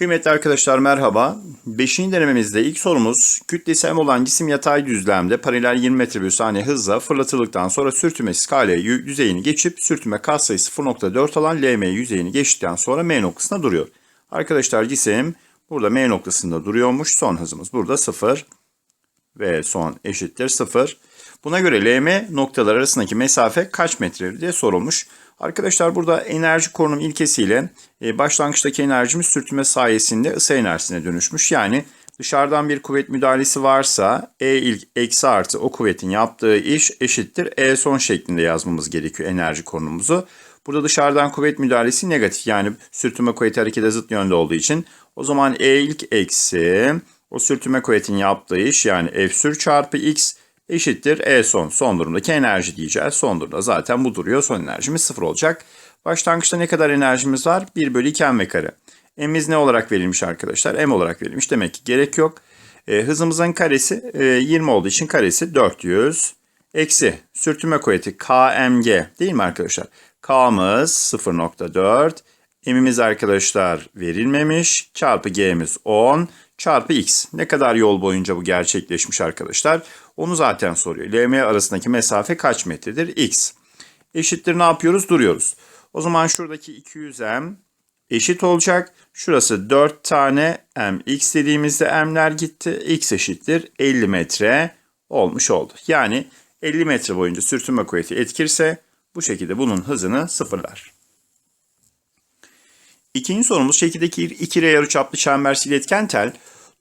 Kıymetli arkadaşlar merhaba. Beşinci denememizde ilk sorumuz kütlesi olan cisim yatay düzlemde paralel 20 metre bölü saniye hızla fırlatıldıktan sonra sürtünmesiz kale yü- yüzeyini geçip sürtünme katsayısı 0.4 olan LM yüzeyini geçtikten sonra M noktasında duruyor. Arkadaşlar cisim burada M noktasında duruyormuş. Son hızımız burada 0 ve son eşittir 0. Buna göre LM noktalar arasındaki mesafe kaç metredir diye sorulmuş. Arkadaşlar burada enerji korunum ilkesiyle e, başlangıçtaki enerjimiz sürtünme sayesinde ısı enerjisine dönüşmüş. Yani dışarıdan bir kuvvet müdahalesi varsa E ilk eksi artı o kuvvetin yaptığı iş eşittir E son şeklinde yazmamız gerekiyor enerji korunumumuzu. Burada dışarıdan kuvvet müdahalesi negatif yani sürtünme kuvveti harekete zıt yönde olduğu için o zaman E ilk eksi o sürtünme kuvvetin yaptığı iş yani F sür çarpı X eşittir E son. Son durumdaki enerji diyeceğiz. Son durumda zaten bu duruyor. Son enerjimiz sıfır olacak. Başlangıçta ne kadar enerjimiz var? 1 bölü 2 m kare. M'imiz ne olarak verilmiş arkadaşlar? M olarak verilmiş. Demek ki gerek yok. E, hızımızın karesi e, 20 olduğu için karesi 400. Eksi sürtünme kuvveti KMG değil mi arkadaşlar? K'mız 0.4. M'imiz arkadaşlar verilmemiş. Çarpı G'miz 10 çarpı x. Ne kadar yol boyunca bu gerçekleşmiş arkadaşlar? Onu zaten soruyor. LM arasındaki mesafe kaç metredir? x. Eşittir ne yapıyoruz? Duruyoruz. O zaman şuradaki 200m eşit olacak. Şurası 4 tane mx dediğimizde m'ler gitti. x eşittir 50 metre olmuş oldu. Yani 50 metre boyunca sürtünme kuvveti etkirse bu şekilde bunun hızını sıfırlar. İkinci sorumuz şekildeki iki R yarıçaplı çembersiz iletken tel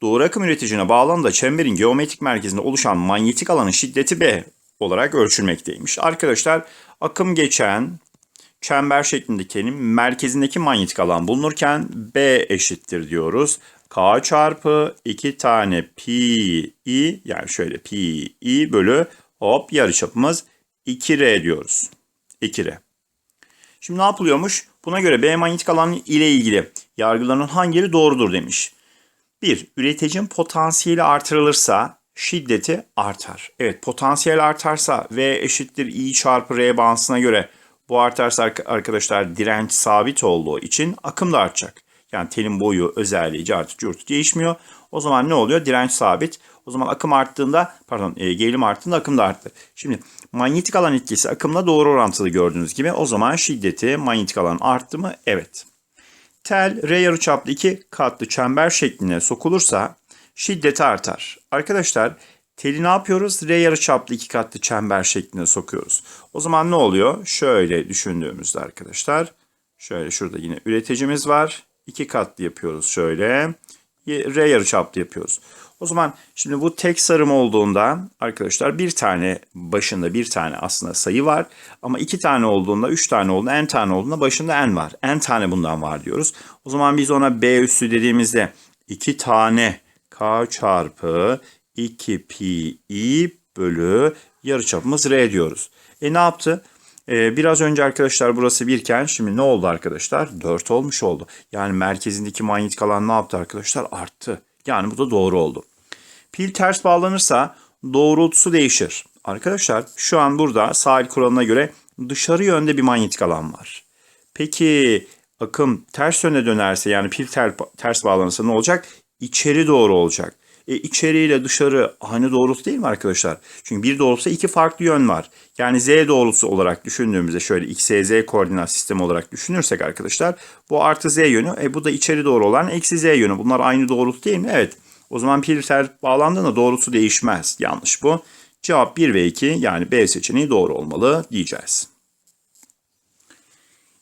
doğru akım üreticine bağlamda çemberin geometrik merkezinde oluşan manyetik alanın şiddeti B olarak ölçülmekteymiş. Arkadaşlar akım geçen çember şeklindekinin merkezindeki manyetik alan bulunurken B eşittir diyoruz. K çarpı 2 tane pi yani şöyle pi bölü hop yarıçapımız 2R diyoruz. 2R. Şimdi ne yapılıyormuş? Buna göre B manyetik alan ile ilgili yargıların hangileri doğrudur demiş. 1. Üreticinin potansiyeli artırılırsa şiddeti artar. Evet potansiyel artarsa V eşittir I çarpı R bağıntısına göre bu artarsa ark- arkadaşlar direnç sabit olduğu için akım da artacak. Yani telin boyu, özelliği, cartı, curtu değişmiyor. O zaman ne oluyor? Direnç sabit. O zaman akım arttığında, pardon e, gerilim arttığında akım da arttı. Şimdi manyetik alan etkisi akımla doğru orantılı gördüğünüz gibi. O zaman şiddeti manyetik alan arttı mı? Evet. Tel R yarıçaplı iki katlı çember şekline sokulursa şiddeti artar. Arkadaşlar teli ne yapıyoruz? R yarıçaplı iki katlı çember şekline sokuyoruz. O zaman ne oluyor? Şöyle düşündüğümüzde arkadaşlar. Şöyle şurada yine üreticimiz var. İki katlı yapıyoruz şöyle. R yarıçaplı yapıyoruz. O zaman şimdi bu tek sarım olduğunda arkadaşlar bir tane başında bir tane aslında sayı var. Ama iki tane olduğunda, üç tane olduğunda, n tane olduğunda başında n var. N tane bundan var diyoruz. O zaman biz ona b üssü dediğimizde iki tane k çarpı 2 pi i bölü yarıçapımız r diyoruz. E ne yaptı? Ee, biraz önce arkadaşlar burası birken şimdi ne oldu arkadaşlar? 4 olmuş oldu. Yani merkezindeki manyetik alan ne yaptı arkadaşlar? Arttı. Yani bu da doğru oldu. Pil ters bağlanırsa doğrultusu değişir. Arkadaşlar şu an burada sahil kuralına göre dışarı yönde bir manyetik alan var. Peki akım ters yöne dönerse yani pil ter, ters bağlanırsa ne olacak? İçeri doğru olacak. E, içeriyle dışarı aynı doğrultu değil mi arkadaşlar? Çünkü bir doğrultuda iki farklı yön var. Yani z doğrultusu olarak düşündüğümüzde şöyle x, y, z koordinat sistemi olarak düşünürsek arkadaşlar bu artı z yönü. E, bu da içeri doğru olan eksi z yönü. Bunlar aynı doğrultu değil mi? Evet. O zaman pil ters bağlandığında doğrultusu değişmez. Yanlış bu. Cevap 1 ve 2 yani B seçeneği doğru olmalı diyeceğiz.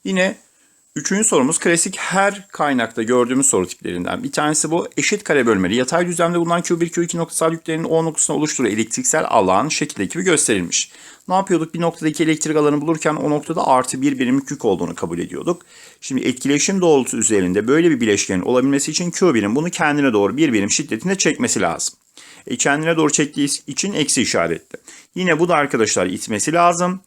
Yine üçüncü sorumuz klasik her kaynakta gördüğümüz soru tiplerinden. Bir tanesi bu eşit kare bölmeli. Yatay düzlemde bulunan Q1, Q2 noktasal yüklerin O noktasına oluşturduğu elektriksel alan şekildeki gibi gösterilmiş. Ne yapıyorduk? Bir noktadaki elektrik alanı bulurken o noktada artı bir birimlik yük olduğunu kabul ediyorduk. Şimdi etkileşim doğrultusu üzerinde böyle bir bileşkenin olabilmesi için Q1'in bunu kendine doğru bir birim şiddetinde çekmesi lazım. E kendine doğru çektiği için eksi işaretli. Yine bu da arkadaşlar itmesi lazım.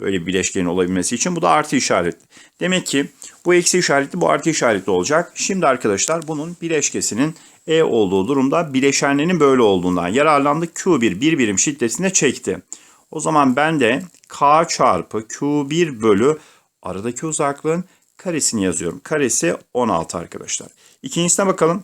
Böyle bir bileşkenin olabilmesi için bu da artı işaretli. Demek ki bu eksi işaretli bu artı işaretli olacak. Şimdi arkadaşlar bunun bileşkesinin E olduğu durumda bileşenlerinin böyle olduğundan yararlandık. Q1 bir birim şiddetine çekti. O zaman ben de K çarpı Q1 bölü aradaki uzaklığın Karesini yazıyorum. Karesi 16 arkadaşlar. İkincisine bakalım.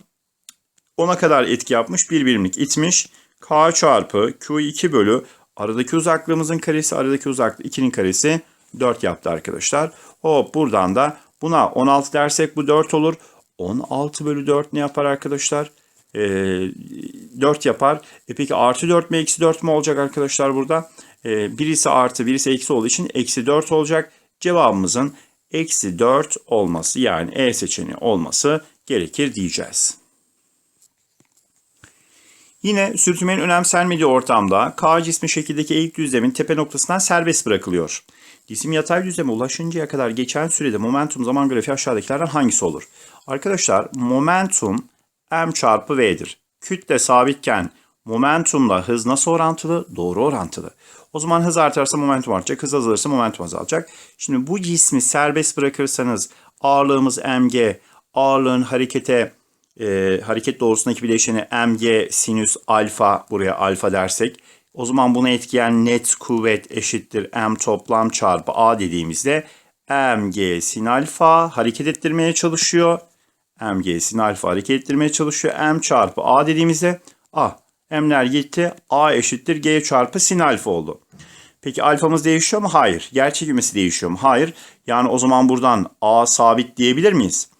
10'a kadar etki yapmış. Bir birimlik itmiş. K çarpı Q2 bölü aradaki uzaklığımızın karesi aradaki uzaklık 2'nin karesi 4 yaptı arkadaşlar. Hop buradan da buna 16 dersek bu 4 olur. 16 bölü 4 ne yapar arkadaşlar? Ee, 4 yapar. E peki artı 4 mü eksi 4 mü olacak arkadaşlar burada? Ee, birisi artı birisi eksi olduğu için eksi 4 olacak. Cevabımızın eksi 4 olması yani E seçeneği olması gerekir diyeceğiz. Yine sürtünmenin önemsenmediği ortamda K cismi şekildeki eğik düzlemin tepe noktasından serbest bırakılıyor. Cisim yatay düzleme ulaşıncaya kadar geçen sürede momentum zaman grafiği aşağıdakilerden hangisi olur? Arkadaşlar momentum m çarpı v'dir. Kütle sabitken momentumla hız nasıl orantılı? Doğru orantılı. O zaman hız artarsa momentum artacak, hız azalırsa momentum azalacak. Şimdi bu cismi serbest bırakırsanız ağırlığımız mg, ağırlığın harekete e, hareket doğrusundaki bileşeni mg sinüs alfa buraya alfa dersek o zaman bunu etkileyen net kuvvet eşittir m toplam çarpı a dediğimizde mg sin alfa hareket ettirmeye çalışıyor. mg sin alfa hareket ettirmeye çalışıyor. m çarpı a dediğimizde a m'ler gitti. a eşittir g çarpı sin alfa oldu. Peki alfamız değişiyor mu? Hayır. Yer çekimisi değişiyor mu? Hayır. Yani o zaman buradan a sabit diyebilir miyiz?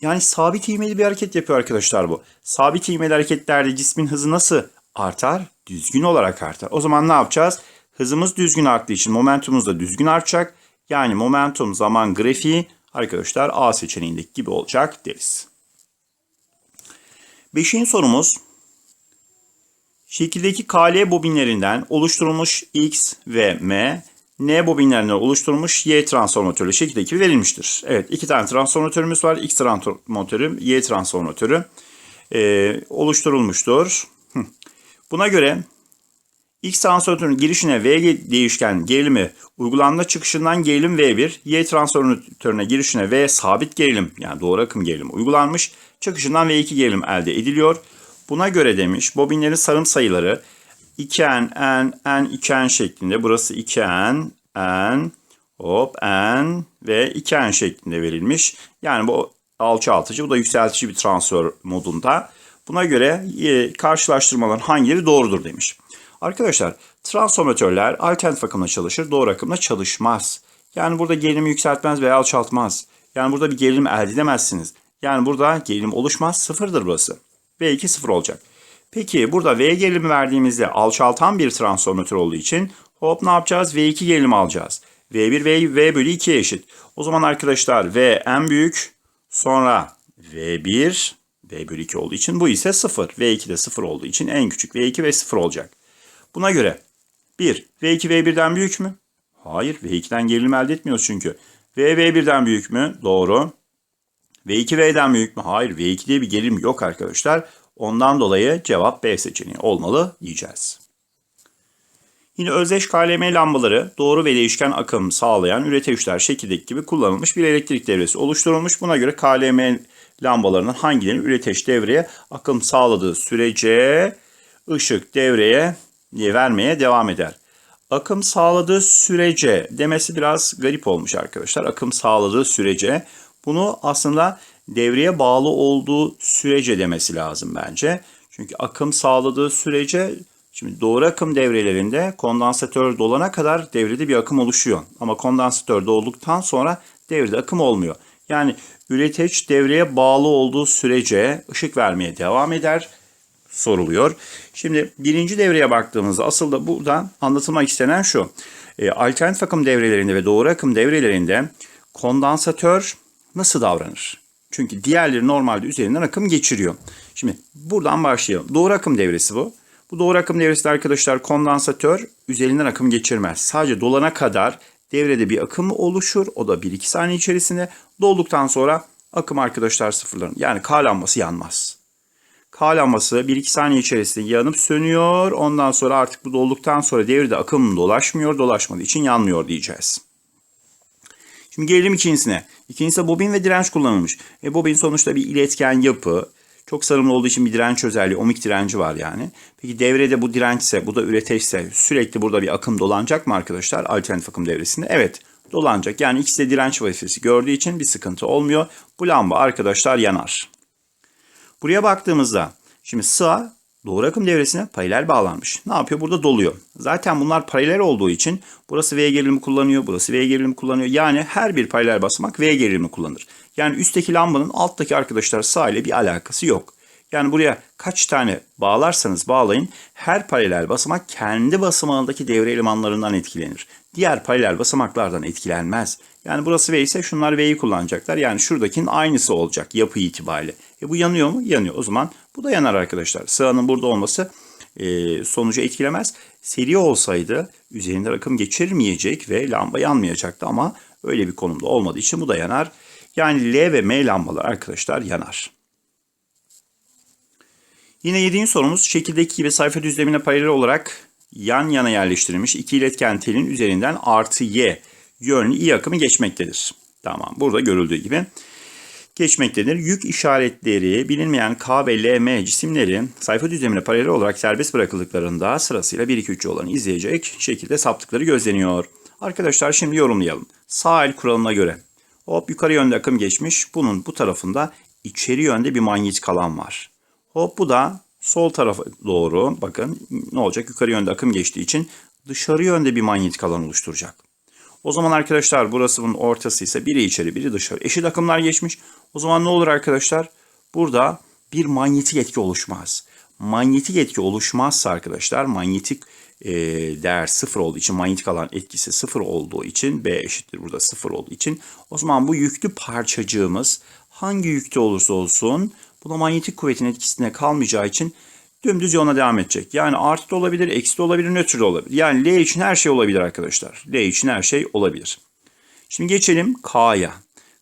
Yani sabit ivmeli bir hareket yapıyor arkadaşlar bu. Sabit ivmeli hareketlerde cismin hızı nasıl artar? Düzgün olarak artar. O zaman ne yapacağız? Hızımız düzgün arttığı için momentumumuz da düzgün artacak. Yani momentum zaman grafiği arkadaşlar A seçeneğindeki gibi olacak deriz. Beşinci sorumuz. Şekildeki KL bobinlerinden oluşturulmuş X ve M, N bobinlerinden oluşturulmuş Y transformatörü şekildeki gibi verilmiştir. Evet iki tane transformatörümüz var. X transformatörü, Y transformatörü e, oluşturulmuştur. Buna göre X transformatörünün girişine V değişken gerilimi uygulandığında çıkışından gerilim V1, Y transformatörüne girişine V sabit gerilim yani doğru akım gerilimi uygulanmış. Çıkışından V2 gerilim elde ediliyor. Buna göre demiş bobinlerin sarım sayıları 2N, N, N, 2N şeklinde. Burası 2N, N, hop, N ve 2N şeklinde verilmiş. Yani bu alçaltıcı, bu da yükseltici bir transfer modunda. Buna göre e, karşılaştırmaların hangileri doğrudur demiş. Arkadaşlar transformatörler alternatif akımla çalışır, doğru akımla çalışmaz. Yani burada gerilimi yükseltmez veya alçaltmaz. Yani burada bir gerilim elde edemezsiniz. Yani burada gerilim oluşmaz, sıfırdır burası. V2 sıfır olacak. Peki burada V gerilimi verdiğimizde alçaltan bir transformatör olduğu için hop ne yapacağız? V2 gerilimi alacağız. V1 V, v bölü 2'ye eşit. O zaman arkadaşlar V en büyük sonra V1 V bölü 2 olduğu için bu ise 0. V2 de 0 olduğu için en küçük V2 ve 0 olacak. Buna göre 1. V2 V1'den büyük mü? Hayır. V2'den gerilim elde etmiyoruz çünkü. V V1'den büyük mü? Doğru. V2 V'den büyük mü? Hayır. V2 diye bir gerilim yok arkadaşlar. Ondan dolayı cevap B seçeneği olmalı diyeceğiz. Yine özdeş KLM lambaları doğru ve değişken akım sağlayan üreteçler şekildeki gibi kullanılmış bir elektrik devresi oluşturulmuş. Buna göre KLM lambalarının hangilerinin üreteç devreye akım sağladığı sürece ışık devreye vermeye devam eder. Akım sağladığı sürece demesi biraz garip olmuş arkadaşlar. Akım sağladığı sürece bunu aslında devreye bağlı olduğu sürece demesi lazım bence. Çünkü akım sağladığı sürece şimdi doğru akım devrelerinde kondansatör dolana kadar devrede bir akım oluşuyor. Ama kondansatör dolduktan sonra devrede akım olmuyor. Yani üreteç devreye bağlı olduğu sürece ışık vermeye devam eder soruluyor. Şimdi birinci devreye baktığımızda asıl da burada anlatılmak istenen şu. E, alternatif akım devrelerinde ve doğru akım devrelerinde kondansatör nasıl davranır? Çünkü diğerleri normalde üzerinden akım geçiriyor. Şimdi buradan başlayalım. Doğru akım devresi bu. Bu doğru akım devresi arkadaşlar kondansatör üzerinden akım geçirmez. Sadece dolana kadar devrede bir akım oluşur. O da 1-2 saniye içerisinde. Dolduktan sonra akım arkadaşlar sıfırlanır. Yani K lambası yanmaz. K lambası 1-2 saniye içerisinde yanıp sönüyor. Ondan sonra artık bu dolduktan sonra devrede akım dolaşmıyor. Dolaşmadığı için yanmıyor diyeceğiz. Şimdi gelelim ikincisine. İkincisi bobin ve direnç kullanılmış. E, bobin sonuçta bir iletken yapı. Çok sarımlı olduğu için bir direnç özelliği, ohmik direnci var yani. Peki devrede bu dirençse, bu da üreteçse sürekli burada bir akım dolanacak mı arkadaşlar alternatif akım devresinde? Evet dolanacak. Yani ikisi de direnç vazifesi gördüğü için bir sıkıntı olmuyor. Bu lamba arkadaşlar yanar. Buraya baktığımızda şimdi sağ doğru akım devresine paralel bağlanmış. Ne yapıyor? Burada doluyor. Zaten bunlar paralel olduğu için burası V gerilimi kullanıyor, burası V gerilimi kullanıyor. Yani her bir paralel basamak V gerilimi kullanır. Yani üstteki lambanın alttaki arkadaşlar sağ ile bir alakası yok. Yani buraya kaç tane bağlarsanız bağlayın her paralel basamak kendi basamağındaki devre elemanlarından etkilenir. Diğer paralel basamaklardan etkilenmez. Yani burası V ise şunlar V'yi kullanacaklar. Yani şuradakinin aynısı olacak yapı itibariyle. E bu yanıyor mu? Yanıyor. O zaman bu da yanar arkadaşlar. Sığanın burada olması e, sonucu etkilemez. Seri olsaydı üzerinden akım geçirmeyecek ve lamba yanmayacaktı ama öyle bir konumda olmadığı için bu da yanar. Yani L ve M lambalar arkadaşlar yanar. Yine yediğin sorumuz şekildeki gibi sayfa düzlemine paralel olarak yan yana yerleştirilmiş iki iletken telin üzerinden artı Y yönlü i akımı geçmektedir. Tamam burada görüldüğü gibi geçmektedir. Yük işaretleri bilinmeyen K ve L, M cisimleri sayfa düzlemine paralel olarak serbest bırakıldıklarında sırasıyla 1, 2, 3 yollarını izleyecek şekilde saptıkları gözleniyor. Arkadaşlar şimdi yorumlayalım. Sağ el kuralına göre hop yukarı yönde akım geçmiş. Bunun bu tarafında içeri yönde bir manyetik alan var. Hop bu da sol tarafa doğru bakın ne olacak yukarı yönde akım geçtiği için dışarı yönde bir manyetik alan oluşturacak. O zaman arkadaşlar burası bunun ortası ise biri içeri biri dışarı. Eşit akımlar geçmiş. O zaman ne olur arkadaşlar? Burada bir manyetik etki oluşmaz. Manyetik etki oluşmazsa arkadaşlar manyetik e, değer sıfır olduğu için manyetik alan etkisi sıfır olduğu için B eşittir burada sıfır olduğu için o zaman bu yüklü parçacığımız hangi yükte olursa olsun buna manyetik kuvvetin etkisine kalmayacağı için dümdüz yoluna devam edecek. Yani artı da olabilir, eksi de olabilir, nötr de olabilir. Yani L için her şey olabilir arkadaşlar. L için her şey olabilir. Şimdi geçelim K'ya.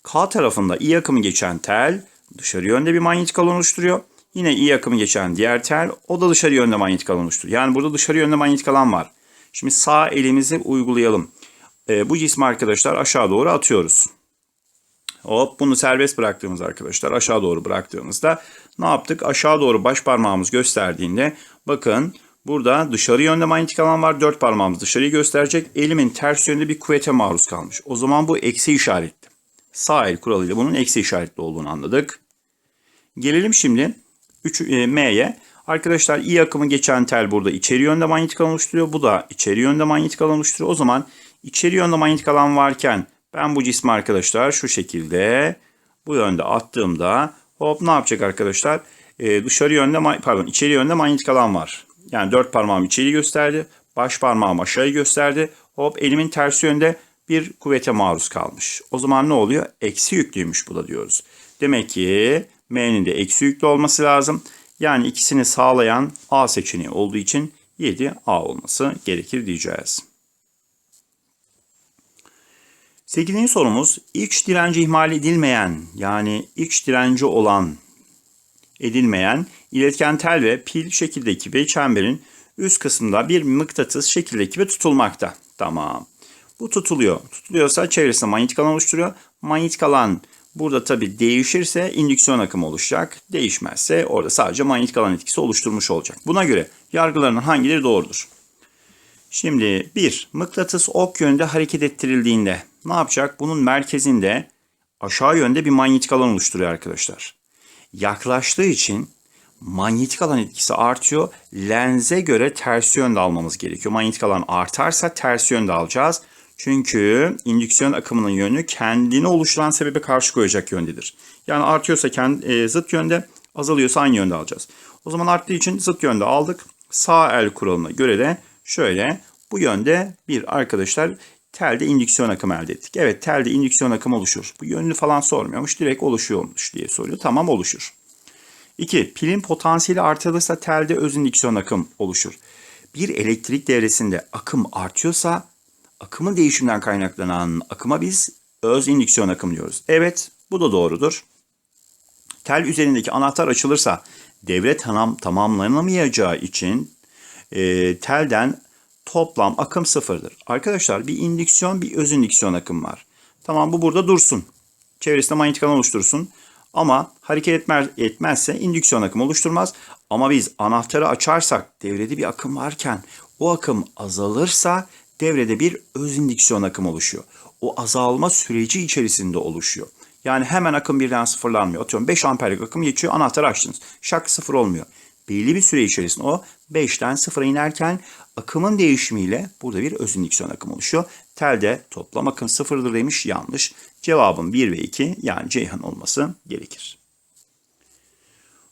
K tarafında I akımı geçen tel dışarı yönde bir manyetik alan oluşturuyor. Yine I akımı geçen diğer tel o da dışarı yönde manyetik alan oluşturuyor. Yani burada dışarı yönde manyetik alan var. Şimdi sağ elimizi uygulayalım. E, bu cismi arkadaşlar aşağı doğru atıyoruz. Hop bunu serbest bıraktığımız arkadaşlar aşağı doğru bıraktığımızda ne yaptık? Aşağı doğru baş parmağımız gösterdiğinde bakın burada dışarı yönde manyetik alan var. Dört parmağımız dışarıyı gösterecek. Elimin ters yönde bir kuvvete maruz kalmış. O zaman bu eksi işaretli. Sağ el kuralıyla bunun eksi işaretli olduğunu anladık. Gelelim şimdi 3 e, M'ye. Arkadaşlar I akımı geçen tel burada içeri yönde manyetik alan oluşturuyor. Bu da içeri yönde manyetik alan oluşturuyor. O zaman içeri yönde manyetik alan varken ben bu cismi arkadaşlar şu şekilde bu yönde attığımda hop ne yapacak arkadaşlar? Ee, dışarı yönde pardon içeri yönde manyetik alan var. Yani dört parmağım içeri gösterdi. Baş parmağım aşağıyı gösterdi. Hop elimin tersi yönde bir kuvvete maruz kalmış. O zaman ne oluyor? Eksi yüklüymüş bu da diyoruz. Demek ki M'nin de eksi yüklü olması lazım. Yani ikisini sağlayan A seçeneği olduğu için 7 A olması gerekir diyeceğiz. 8. sorumuz iç direnci ihmal edilmeyen yani iç direnci olan edilmeyen iletken tel ve pil şekildeki ve çemberin üst kısmında bir mıknatıs şekildeki ve tutulmakta. Tamam. Bu tutuluyor. Tutuluyorsa çevresinde manyetik alan oluşturuyor. Manyetik alan burada tabi değişirse indüksiyon akımı oluşacak. Değişmezse orada sadece manyetik alan etkisi oluşturmuş olacak. Buna göre yargılarının hangileri doğrudur? Şimdi bir mıknatıs ok yönde hareket ettirildiğinde ne yapacak? Bunun merkezinde aşağı yönde bir manyetik alan oluşturuyor arkadaşlar. Yaklaştığı için manyetik alan etkisi artıyor. Lenze göre ters yönde almamız gerekiyor. Manyetik alan artarsa ters yönde alacağız. Çünkü indüksiyon akımının yönü kendini oluşturan sebebe karşı koyacak yöndedir. Yani artıyorsa kendi, e, zıt yönde, azalıyorsa aynı yönde alacağız. O zaman arttığı için zıt yönde aldık. Sağ el kuralına göre de şöyle bu yönde bir arkadaşlar telde indüksiyon akımı elde ettik. Evet telde indüksiyon akımı oluşur. Bu yönünü falan sormuyormuş. Direkt oluşuyormuş diye soruyor. Tamam oluşur. 2. Pilin potansiyeli artırılırsa telde öz indüksiyon akım oluşur. Bir elektrik devresinde akım artıyorsa akımın değişiminden kaynaklanan akıma biz öz indüksiyon akım diyoruz. Evet bu da doğrudur. Tel üzerindeki anahtar açılırsa devre tamam, tamamlanamayacağı için e, telden toplam akım sıfırdır. Arkadaşlar bir indüksiyon bir öz indüksiyon akım var. Tamam bu burada dursun. Çevresinde manyetik alan oluştursun. Ama hareket etmez, etmezse indüksiyon akım oluşturmaz. Ama biz anahtarı açarsak devrede bir akım varken o akım azalırsa devrede bir öz indüksiyon akım oluşuyor. o azalma süreci içerisinde oluşuyor. Yani hemen akım birden sıfırlanmıyor. Atıyorum 5 amperlik akım geçiyor anahtarı açtınız. Şak sıfır olmuyor. Belli bir süre içerisinde o 5'ten sıfıra inerken akımın değişimiyle burada bir öz indüksiyon akım oluşuyor. Telde toplam akım sıfırdır demiş yanlış. Cevabın 1 ve 2 yani Ceyhan olması gerekir.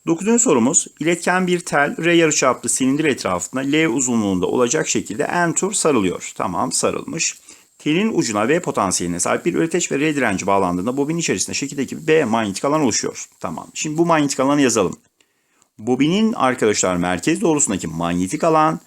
Dokuzuncu sorumuz iletken bir tel R yarıçaplı silindir etrafında L uzunluğunda olacak şekilde N tur sarılıyor. Tamam sarılmış. Telin ucuna V potansiyeline sahip bir üreteç ve R direnci bağlandığında bobin içerisinde şekildeki B manyetik alan oluşuyor. Tamam. Şimdi bu manyetik alanı yazalım. Bobinin arkadaşlar merkez doğrusundaki manyetik alan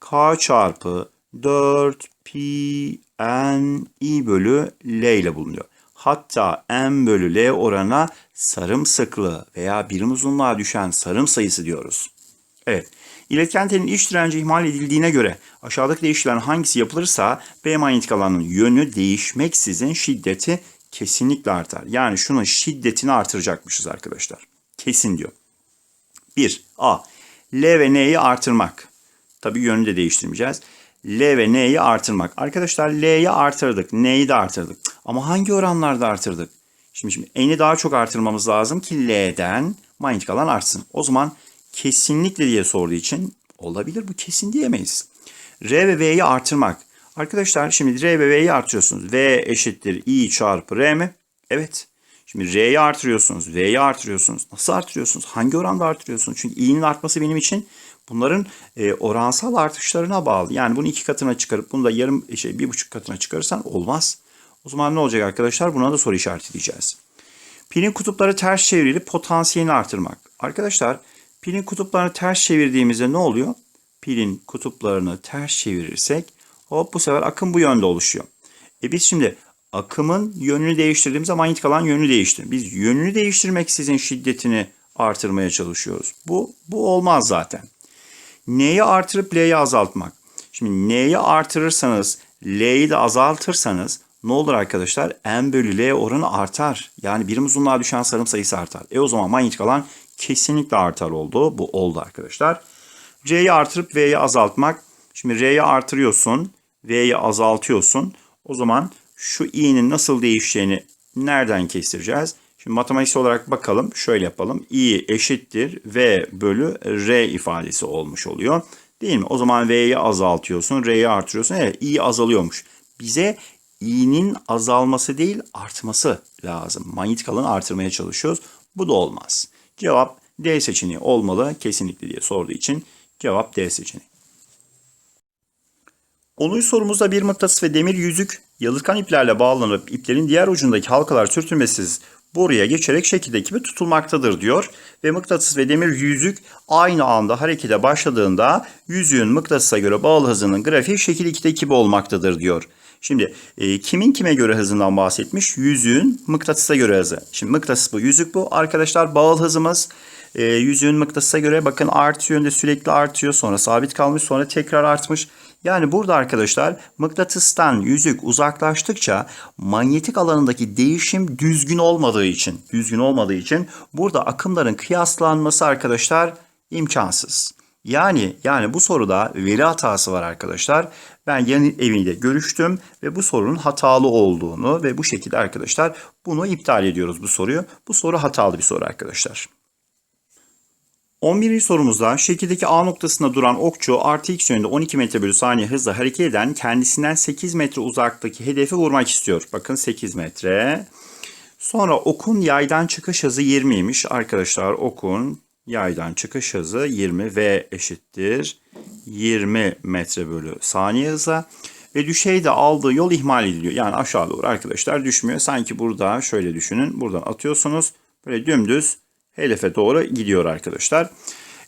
K çarpı 4 pi n i bölü L ile bulunuyor. Hatta n bölü L oranına sarım sıklığı veya birim uzunluğa düşen sarım sayısı diyoruz. Evet. İletken iç direnci ihmal edildiğine göre aşağıdaki değişilen hangisi yapılırsa B manyetik alanın yönü değişmeksizin şiddeti kesinlikle artar. Yani şunun şiddetini artıracakmışız arkadaşlar. Kesin diyor. 1. A. L ve N'yi artırmak. Tabii yönünü de değiştirmeyeceğiz. L ve N'yi artırmak. Arkadaşlar L'yi artırdık. N'yi de artırdık. Ama hangi oranlarda artırdık? Şimdi, şimdi N'i daha çok artırmamız lazım ki L'den manyetik alan artsın. O zaman kesinlikle diye sorduğu için olabilir. Bu kesin diyemeyiz. R ve V'yi artırmak. Arkadaşlar şimdi R ve V'yi artırıyorsunuz. V eşittir I çarpı R mi? Evet. Şimdi R'yi artırıyorsunuz, V'yi artırıyorsunuz. Nasıl artırıyorsunuz? Hangi oranda artırıyorsunuz? Çünkü i'nin artması benim için bunların e, oransal artışlarına bağlı. Yani bunu iki katına çıkarıp bunu da yarım şey bir buçuk katına çıkarırsan olmaz. O zaman ne olacak arkadaşlar? Buna da soru işaretleyeceğiz. Pilin kutupları ters çevrilip potansiyelini artırmak. Arkadaşlar pilin kutuplarını ters çevirdiğimizde ne oluyor? Pilin kutuplarını ters çevirirsek hop bu sefer akım bu yönde oluşuyor. E biz şimdi akımın yönünü değiştirdiğimizde manyetik alan yönünü değiştirir. Biz yönünü değiştirmek sizin şiddetini artırmaya çalışıyoruz. Bu, bu olmaz zaten. N'yi artırıp L'yi azaltmak. Şimdi N'yi artırırsanız L'yi de azaltırsanız ne olur arkadaşlar? N bölü L oranı artar. Yani birim uzunluğa düşen sarım sayısı artar. E o zaman manyetik alan kesinlikle artar oldu. Bu oldu arkadaşlar. C'yi artırıp V'yi azaltmak. Şimdi R'yi artırıyorsun. V'yi azaltıyorsun. O zaman şu i'nin nasıl değişeceğini nereden kestireceğiz? Şimdi matematiksel olarak bakalım. Şöyle yapalım. i eşittir v bölü r ifadesi olmuş oluyor. Değil mi? O zaman v'yi azaltıyorsun, r'yi artırıyorsun. Evet, i azalıyormuş. Bize i'nin azalması değil, artması lazım. Manyetik alanı artırmaya çalışıyoruz. Bu da olmaz. Cevap D seçeneği olmalı kesinlikle diye sorduğu için cevap D seçeneği. 10. sorumuzda bir mıknatıs ve demir yüzük yalıtkan iplerle bağlanıp iplerin diğer ucundaki halkalar sürtünmesiz boruya geçerek şekildeki gibi tutulmaktadır diyor. Ve mıknatıs ve demir yüzük aynı anda harekete başladığında yüzüğün mıknatısa göre bağlı hızının grafiği şekil 2'deki gibi olmaktadır diyor. Şimdi e, kimin kime göre hızından bahsetmiş? Yüzüğün mıknatısa göre hızı. Şimdi mıknatıs bu, yüzük bu. Arkadaşlar bağlı hızımız e, yüzüğün mıknatısa göre bakın artıyor yönde sürekli artıyor. Sonra sabit kalmış sonra tekrar artmış. Yani burada arkadaşlar mıknatıstan yüzük uzaklaştıkça manyetik alanındaki değişim düzgün olmadığı için, düzgün olmadığı için burada akımların kıyaslanması arkadaşlar imkansız. Yani yani bu soruda veri hatası var arkadaşlar. Ben yeni eviyle görüştüm ve bu sorunun hatalı olduğunu ve bu şekilde arkadaşlar bunu iptal ediyoruz bu soruyu. Bu soru hatalı bir soru arkadaşlar. 11. sorumuzda şekildeki A noktasında duran okçu artı x yönünde 12 metre bölü saniye hızla hareket eden kendisinden 8 metre uzaktaki hedefi vurmak istiyor. Bakın 8 metre. Sonra okun yaydan çıkış hızı 20'ymiş. Arkadaşlar okun yaydan çıkış hızı 20 v eşittir 20 metre bölü saniye hıza. Ve düşeyde aldığı yol ihmal ediliyor. Yani aşağı doğru arkadaşlar düşmüyor. Sanki burada şöyle düşünün. Buradan atıyorsunuz. Böyle dümdüz hedefe doğru gidiyor arkadaşlar.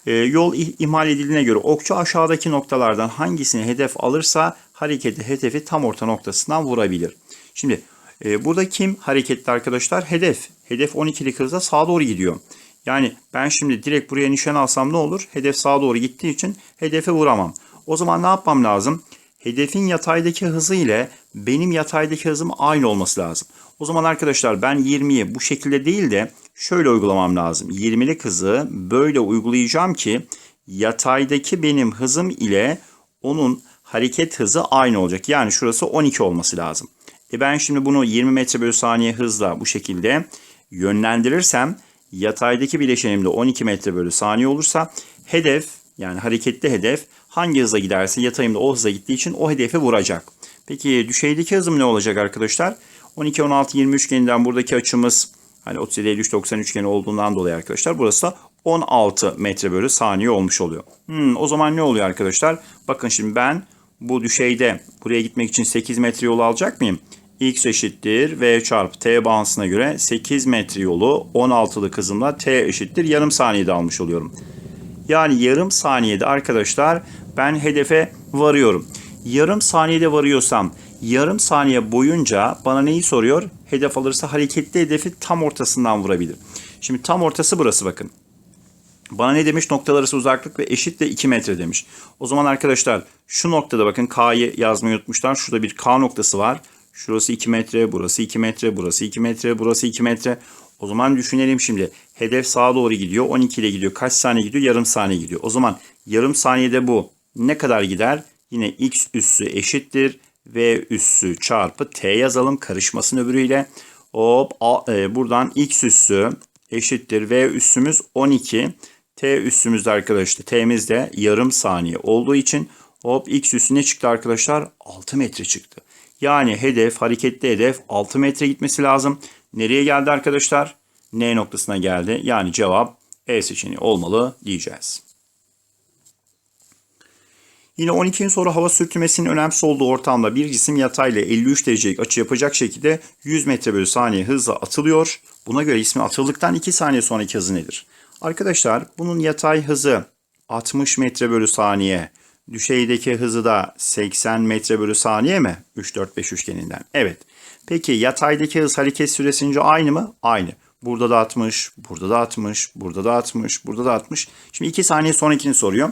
E, yol ihmal edildiğine göre okçu aşağıdaki noktalardan hangisini hedef alırsa hareketi hedefi tam orta noktasından vurabilir. Şimdi e, burada kim hareketli arkadaşlar? Hedef. Hedef 12'lik hızla sağa doğru gidiyor. Yani ben şimdi direkt buraya nişan alsam ne olur? Hedef sağa doğru gittiği için hedefe vuramam. O zaman ne yapmam lazım? Hedefin yataydaki hızı ile benim yataydaki hızım aynı olması lazım. O zaman arkadaşlar ben 20'yi bu şekilde değil de şöyle uygulamam lazım. 20'lik hızı böyle uygulayacağım ki yataydaki benim hızım ile onun hareket hızı aynı olacak. Yani şurası 12 olması lazım. E ben şimdi bunu 20 metre bölü saniye hızla bu şekilde yönlendirirsem yataydaki bileşenimde 12 metre bölü saniye olursa hedef yani hareketli hedef hangi hıza giderse yatayımda o hıza gittiği için o hedefe vuracak. Peki düşeydeki hızım ne olacak arkadaşlar? 12, 16, 20 üçgeninden buradaki açımız hani 37, 53, 90 üçgeni olduğundan dolayı arkadaşlar burası da 16 metre bölü saniye olmuş oluyor. Hmm, o zaman ne oluyor arkadaşlar? Bakın şimdi ben bu düşeyde buraya gitmek için 8 metre yol alacak mıyım? X eşittir V çarpı T bağıntısına göre 8 metre yolu 16'lık hızımla T eşittir yarım saniyede almış oluyorum. Yani yarım saniyede arkadaşlar ben hedefe varıyorum. Yarım saniyede varıyorsam yarım saniye boyunca bana neyi soruyor? Hedef alırsa hareketli hedefi tam ortasından vurabilir. Şimdi tam ortası burası bakın. Bana ne demiş? Noktalar arası uzaklık ve eşit de 2 metre demiş. O zaman arkadaşlar şu noktada bakın K'yı yazmayı unutmuşlar. Şurada bir K noktası var. Şurası 2 metre, burası 2 metre, burası 2 metre, burası 2 metre. O zaman düşünelim şimdi. Hedef sağa doğru gidiyor. 12 ile gidiyor. Kaç saniye gidiyor? Yarım saniye gidiyor. O zaman yarım saniyede bu ne kadar gider? Yine x üssü eşittir. V üssü çarpı t yazalım karışmasın öbürüyle. Hop a, e, buradan x üssü eşittir. V üssümüz 12. T üssümüzde arkadaşlar t'miz de yarım saniye olduğu için hop x üssü ne çıktı arkadaşlar? 6 metre çıktı. Yani hedef, hareketli hedef 6 metre gitmesi lazım. Nereye geldi arkadaşlar? N noktasına geldi. Yani cevap E seçeneği olmalı diyeceğiz. Yine 12. soru hava sürtünmesinin önemsiz olduğu ortamda bir cisim yatayla 53 derecelik açı yapacak şekilde 100 metre bölü saniye hızla atılıyor. Buna göre ismi atıldıktan 2 saniye sonraki hızı nedir? Arkadaşlar bunun yatay hızı 60 metre bölü saniye. Düşeydeki hızı da 80 metre bölü saniye mi? 3, 4, 5 üçgeninden. Evet. Peki yataydaki hız hareket süresince aynı mı? Aynı. Burada da 60, burada da 60, burada da 60, burada da 60. Şimdi 2 saniye sonrakini soruyor.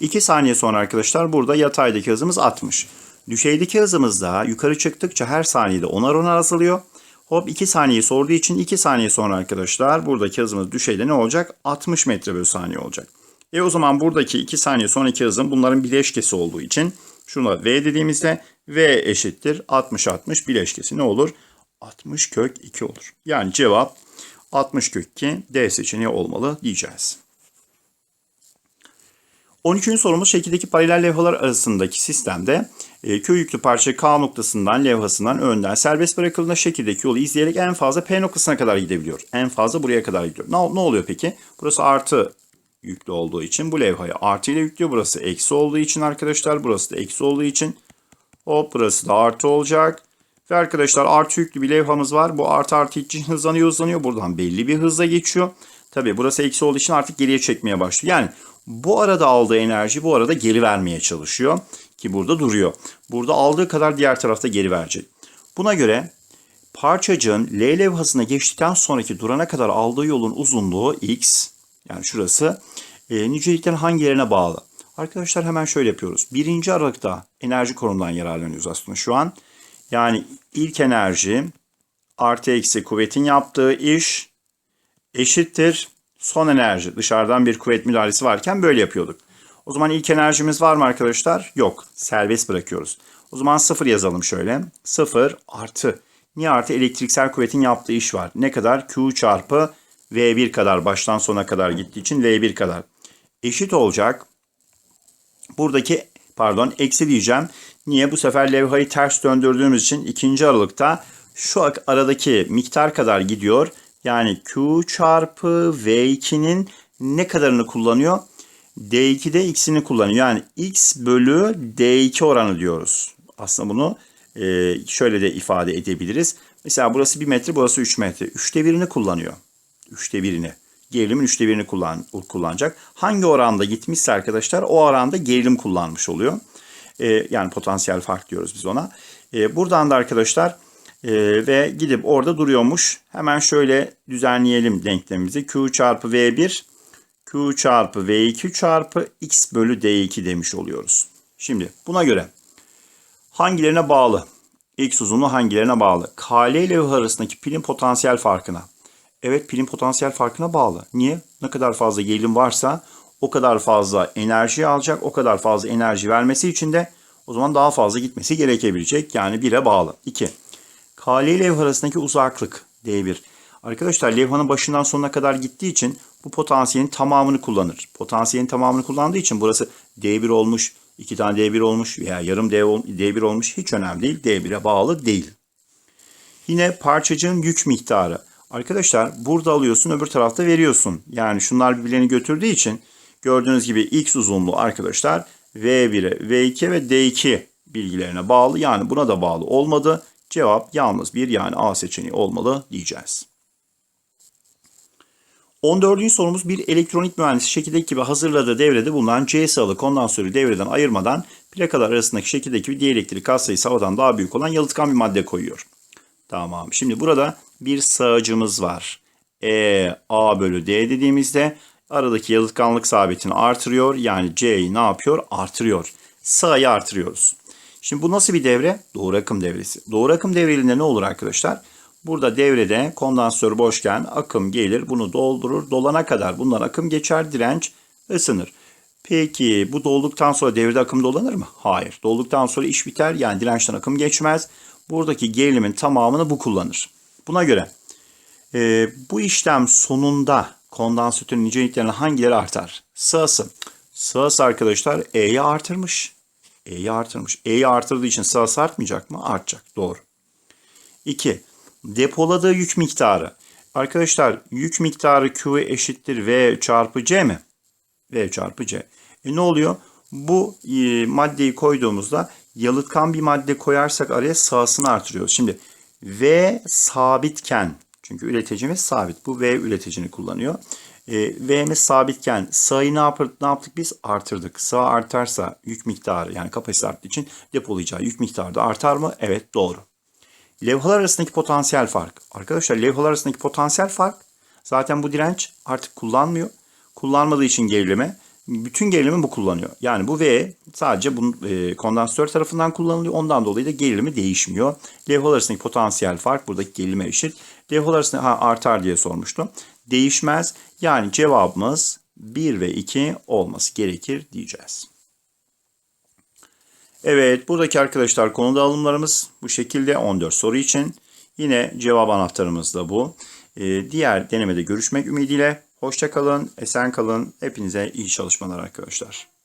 2 saniye sonra arkadaşlar burada yataydaki hızımız 60. Düşeydeki hızımız da yukarı çıktıkça her saniyede 10'ar 10'ar azalıyor. Hop 2 saniye sorduğu için 2 saniye sonra arkadaşlar buradaki hızımız düşeyde ne olacak? 60 metre bölü saniye olacak. E o zaman buradaki 2 saniye sonraki hızın bunların bileşkesi olduğu için şuna V dediğimizde V eşittir 60-60 bileşkesi ne olur? 60 kök 2 olur. Yani cevap 60 kök 2 D seçeneği olmalı diyeceğiz. 13. sorumuz şekildeki paralel levhalar arasındaki sistemde e, köy yüklü parça K noktasından levhasından önden serbest bırakıldığında şekildeki yolu izleyerek en fazla P noktasına kadar gidebiliyor. En fazla buraya kadar gidiyor. Ne, ne oluyor peki? Burası artı yüklü olduğu için bu levhayı artı ile yüklüyor. Burası eksi olduğu için arkadaşlar burası da eksi olduğu için hop burası da artı olacak. Ve arkadaşlar artı yüklü bir levhamız var. Bu artı artı için hızlanıyor hızlanıyor. Buradan belli bir hızla geçiyor. Tabi burası eksi olduğu için artık geriye çekmeye başlıyor. Yani bu arada aldığı enerji bu arada geri vermeye çalışıyor. Ki burada duruyor. Burada aldığı kadar diğer tarafta geri verecek. Buna göre parçacığın L levhasına geçtikten sonraki durana kadar aldığı yolun uzunluğu x yani şurası e, niceliklerin hangilerine bağlı? Arkadaşlar hemen şöyle yapıyoruz. Birinci aralıkta enerji konumundan yararlanıyoruz aslında şu an. Yani ilk enerji artı eksi kuvvetin yaptığı iş eşittir son enerji. Dışarıdan bir kuvvet müdahalesi varken böyle yapıyorduk. O zaman ilk enerjimiz var mı arkadaşlar? Yok. Serbest bırakıyoruz. O zaman sıfır yazalım şöyle. Sıfır artı. Niye artı? Elektriksel kuvvetin yaptığı iş var. Ne kadar? Q çarpı V1 kadar baştan sona kadar gittiği için V1 kadar. Eşit olacak. Buradaki pardon eksi diyeceğim. Niye? Bu sefer levhayı ters döndürdüğümüz için ikinci aralıkta şu aradaki miktar kadar gidiyor. Yani Q çarpı V2'nin ne kadarını kullanıyor? D2'de x'ini kullanıyor. Yani x bölü D2 oranı diyoruz. Aslında bunu şöyle de ifade edebiliriz. Mesela burası 1 metre, burası 3 metre. 3'te birini kullanıyor. 3'te birini. Gerilimin 3'te birini kullan, kullanacak. Hangi oranda gitmişse arkadaşlar o oranda gerilim kullanmış oluyor. E, yani potansiyel fark diyoruz biz ona. E, buradan da arkadaşlar e, ve gidip orada duruyormuş. Hemen şöyle düzenleyelim denklemimizi. Q çarpı V1 Q çarpı V2 çarpı X bölü D2 demiş oluyoruz. Şimdi buna göre hangilerine bağlı? X uzunluğu hangilerine bağlı? KL ile V arasındaki pilin potansiyel farkına. Evet pilin potansiyel farkına bağlı. Niye? Ne kadar fazla gerilim varsa o kadar fazla enerji alacak. O kadar fazla enerji vermesi için de o zaman daha fazla gitmesi gerekebilecek. Yani 1'e bağlı. 2. KL levha arasındaki uzaklık D1. Arkadaşlar levhanın başından sonuna kadar gittiği için bu potansiyelin tamamını kullanır. Potansiyelin tamamını kullandığı için burası D1 olmuş, iki tane D1 olmuş veya yarım D ol- D1 olmuş hiç önemli değil. D1'e bağlı değil. Yine parçacığın yük miktarı. Arkadaşlar burada alıyorsun öbür tarafta veriyorsun. Yani şunlar birbirlerini götürdüğü için gördüğünüz gibi X uzunluğu arkadaşlar V1'e, V2 ve D2 bilgilerine bağlı. Yani buna da bağlı olmadı. Cevap yalnız bir yani A seçeneği olmalı diyeceğiz. 14. sorumuz bir elektronik mühendisi şekildeki gibi hazırladığı devrede bulunan C sıralı kondansörü devreden ayırmadan plakalar arasındaki şekildeki bir dielektrik katsayısı havadan daha büyük olan yalıtkan bir madde koyuyor. Tamam. Şimdi burada bir sağacımız var. E A bölü D dediğimizde aradaki yalıtkanlık sabitini artırıyor. Yani C'yi ne yapıyor? Artırıyor. Sağ'yı artırıyoruz. Şimdi bu nasıl bir devre? Doğru akım devresi. Doğru akım devrelerinde ne olur arkadaşlar? Burada devrede kondansatör boşken akım gelir bunu doldurur. Dolana kadar bundan akım geçer direnç ısınır. Peki bu dolduktan sonra devrede akım dolanır mı? Hayır. Dolduktan sonra iş biter yani dirençten akım geçmez. Buradaki gerilimin tamamını bu kullanır. Buna göre e, bu işlem sonunda kondansatörün niceliklerinin hangileri artar? Sığası. Sığası arkadaşlar E'yi artırmış. E'yi artırmış. E'yi artırdığı için sığası artmayacak mı? Artacak. Doğru. 2. Depoladığı yük miktarı. Arkadaşlar yük miktarı Q eşittir V çarpı C mi? V çarpı C. E ne oluyor? Bu e, maddeyi koyduğumuzda yalıtkan bir madde koyarsak araya sağsını artırıyoruz. Şimdi V sabitken çünkü üreticimiz sabit. Bu V üreticini kullanıyor. E, V'miz sabitken sağ'ı ne, yapıp, ne yaptık biz? Artırdık. Sağ artarsa yük miktarı yani kapasite arttığı için depolayacağı yük miktarı da artar mı? Evet doğru. Levhalar arasındaki potansiyel fark. Arkadaşlar levhalar arasındaki potansiyel fark zaten bu direnç artık kullanmıyor. Kullanmadığı için gerileme. Bütün gerilimi bu kullanıyor. Yani bu V sadece bunun e, kondansatör tarafından kullanılıyor. Ondan dolayı da gerilimi değişmiyor. Levhalar arasındaki potansiyel fark buradaki gerilime eşit. Levhalar arasında ha, artar diye sormuştum. Değişmez. Yani cevabımız 1 ve 2 olması gerekir diyeceğiz. Evet buradaki arkadaşlar konu dağılımlarımız bu şekilde 14 soru için. Yine cevap anahtarımız da bu. Ee, diğer denemede görüşmek ümidiyle. Hoşça kalın, esen kalın. Hepinize iyi çalışmalar arkadaşlar.